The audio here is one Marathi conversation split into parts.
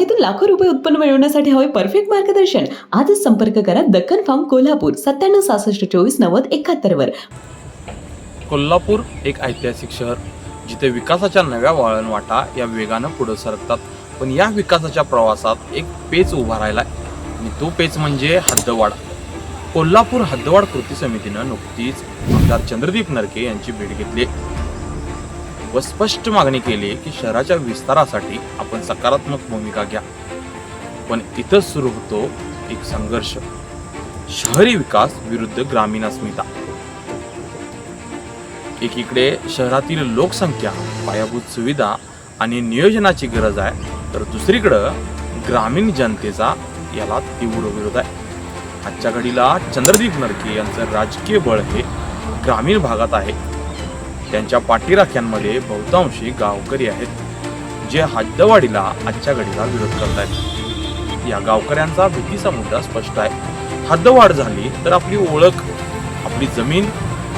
बागेतून लाखो रुपये उत्पन्न मिळवण्यासाठी हवे परफेक्ट मार्गदर्शन. आजच संपर्क करा दक्कन फार्म कोल्हापूर सत्त्याण्णव सहासष्ट चोवीस नव्वद एकाहत्तर वर. कोल्हापूर एक ऐतिहासिक शहर जिथे विकासाच्या नव्या वळणवाटा या वेगानं पुढे सरकतात. पण या विकासाच्या प्रवासात एक पेच उभा राहिला आणि तो पेच म्हणजे हद्दवाढ कोल्हापूर हद्दवाढ कृती समितीनं नुकतीच आमदार चंद्रदीप नरके यांची भेट घेतली व स्पष्ट मागणी केली की शहराच्या विस्तारासाठी आपण सकारात्मक भूमिका घ्या. पण इथं सुरू होतो एक संघर्ष. शहरी विकास विरुद्ध ग्रामीण अस्मिता. एकीकडे शहरातील लोकसंख्या पायाभूत सुविधा आणि नियोजनाची गरज आहे तर दुसरीकडं ग्रामीण जनतेचा याला तीव्र विरोध आहे. आजच्या घडीला चंद्रदीप नरके यांचं राजकीय बळ हे ग्रामीण भागात आहे. त्यांच्या पाठीराख्यांमध्ये बहुतांशी गावकरी आहेत जे हद्दवाढीला आजच्या घडीला विरोध करत आहेत या गावकऱ्यांचा भीतीचा मुद्दा स्पष्ट आहे. हद्दवाढ झाली तर आपली ओळख आपली जमीन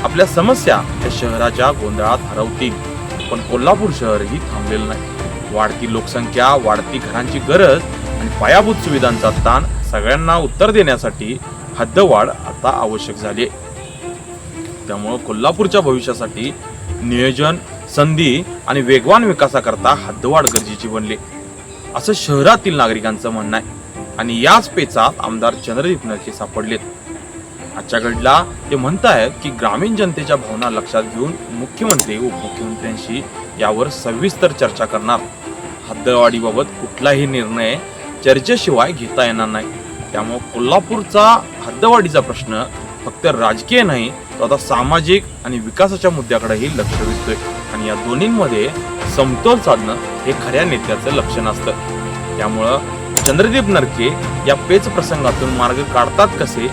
आपल्या समस्या या शहराच्या गोंधळात हरवतील. पण कोल्हापूर शहरही थांबलेलं नाही. वाढती लोकसंख्या वाढती घरांची गरज आणि पायाभूत सुविधांचा ताण सगळ्यांना उत्तर देण्यासाठी हद्दवाढ आता आवश्यक झाली आहे. त्यामुळं कोल्हापूरच्या भविष्यासाठी नियोजन संधी आणि वेगवान विकासाकरता हद्दवाढ गरजेची बनली. असं शहरातील नागरिकांचं म्हणणं आहे. आणि याच पेचात आमदार चंद्रदीप नरके सापडलेत. आजच्या घडला ते म्हणतायत की ग्रामीण जनतेच्या भावना लक्षात घेऊन मुख्यमंत्री उपमुख्यमंत्र्यांशी यावर सविस्तर चर्चा करणार. हद्दवाढीबाबत कुठलाही निर्णय चर्चेशिवाय घेता येणार नाही. त्यामुळे कोल्हापूरचा हद्दवाढीचा प्रश्न फक्त राजकीय नाही तो आता सामाजिक आणि विकासाच्या मुद्द्याकडेही लक्ष दिसतोय आणि या दोन्हींमध्ये समतोल साधणं हे खऱ्या नेत्याचं लक्षण असतं. त्यामुळं चंद्रदीप नरके या पेच प्रसंगातून मार्ग काढतात कसे?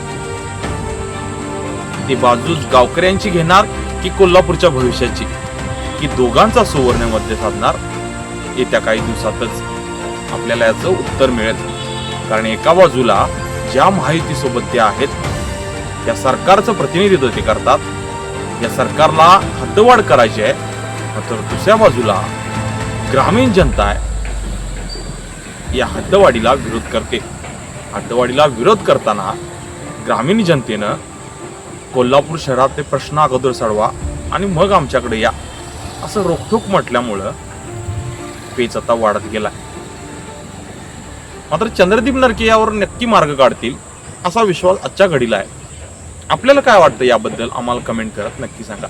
ती बाजू गावकऱ्यांची घेणार की कोल्हापूरच्या भविष्याची? की दोघांचा सुवर्णमध्ये साधणार? येत्या काही दिवसातच आपल्याला याचं उत्तर मिळेल. कारण एका बाजूला ज्या माहितीसोबत ते आहेत या सरकारचं प्रतिनिधित्व ते करतात. या सरकारला हद्दवाढ करायची आहे. मात्र दुसऱ्या बाजूला ग्रामीण जनता आहे या हद्दवाढीला विरोध करते. हद्दवाढीला विरोध करताना ग्रामीण जनतेनं कोल्हापूर शहरातले प्रश्न अगोदर सोडवा आणि मग आमच्याकडे या. असं रोखठोक म्हटल्यामुळं पेच आता वाढत गेला मात्र चंद्रदीप नरके यावर नक्की मार्ग काढतील असा विश्वास आजच्या घडीला आहे. आपल्याला काय वाटतं याबद्दल आम्हाला कमेंट करत नक्की सांगा.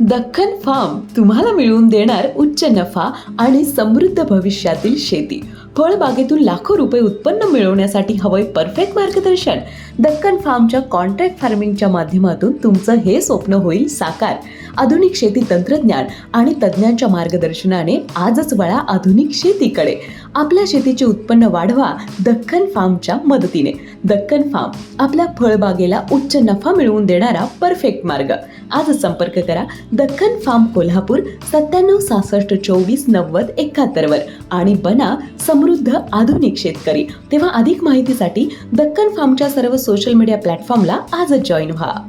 दख्खन फार्म तुम्हाला मिळवून देणार उच्च नफा आणि समृद्ध भविष्यातील शेती. फळबागेतून लाखो रुपये उत्पन्न मिळवण्यासाठी हवंय परफेक्ट मार्गदर्शन. दक्कन फार्मच्या कॉन्ट्रॅक्ट फार्मिंगच्या माध्यमातून तुमचं हे स्वप्न होईल साकार. आधुनिक शेती तंत्रज्ञान आणि तज्ज्ञांच्या मार्गदर्शनाने आजच वळा आधुनिक शेतीकडे. आपल्या शेतीचे उत्पन्न वाढवा दक्कन फार्मच्या मदतीने. दक्कन फार्म आपल्या फळबागेला उच्च नफा मिळवून देणारा परफेक्ट मार्ग. आजच संपर्क करा दक्कन फार्म कोल्हापूर सत्त्याण्णव सहासष्ट चोवीस नव्वद एकाहत्तरवर आणि बना समृद्ध आधुनिक शेतकरी. तेव्हा अधिक माहितीसाठी दक्कन फार्मच्या सर्व सोशल मीडिया प्लॅटफॉर्मला आजच जॉईन व्हा.